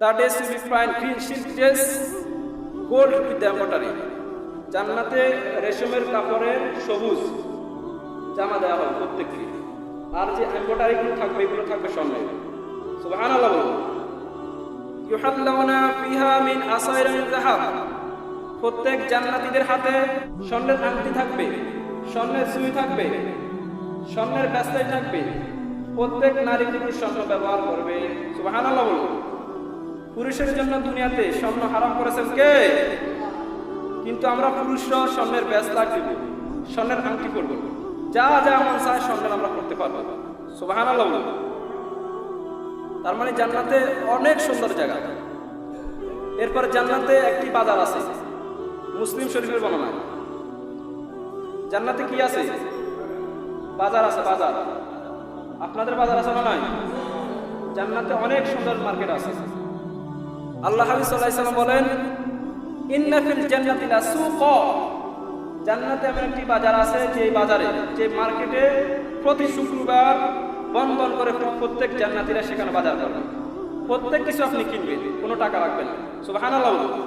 The days will be fine. Green silk dress, gold with. জান্নাতে রেশমের কাপড়ে সবুজ জামা দেওয়া হবে প্রত্যেককে। আর যে এম্ব্রয়ডারিগুলো থাকবে এগুলো থাকবে স্বর্ণের। সুবহানাল্লাহ বলুন। ইউহাল্লাউনা ফিহা মিন আসাইরা মিন যাহাব। প্রত্যেক জান্নাতীদের হাতে স্বর্ণের আংটি থাকবে স্বর্ণের সুই থাকবে স্বর্ণের ব্যস্তায় থাকবে। প্রত্যেক নারী পুরুষ স্বর্ণ ব্যবহার করবে। সুবহানাল্লাহ বলুন। পুরুষের জন্য দুনিয়াতে স্বর্ণ হারাম করেছেন কে? কিন্তু আমরা পুরুষরা স্বর্ণের ব্যস্তা দিব, স্বর্ণের আংটি করব যা যা মন চায় স্বর্ণের আমরা করতে পারব। বলুন। তার মানে জান্নাতে অনেক সুন্দর জায়গা। এরপর জান্নাতে একটি বাজার আছে, মুসলিম শরীফের বর্ণনা জান্নাতে কি আছে? বাজার আছে, বাজার। আপনাদের বাজার আছে না নয় জান্নাতে অনেক সুন্দর মার্কেট আছে। আল্লাহ হাবিব সাল্লাম বলেন, ইন্না ফিল জান্নাতি লা সুক জান্নাতে এমন একটি বাজার আছে, যে বাজারে, যে মার্কেটে প্রতি শুক্রবার বন্ধন করে প্রত্যেক জান্নাতিরা সেখানে বাজার করবে প্রত্যেক কিছু আপনি কিনবেন, কোনো টাকা লাগবে না। সুবহানাল্লাহ বলুন।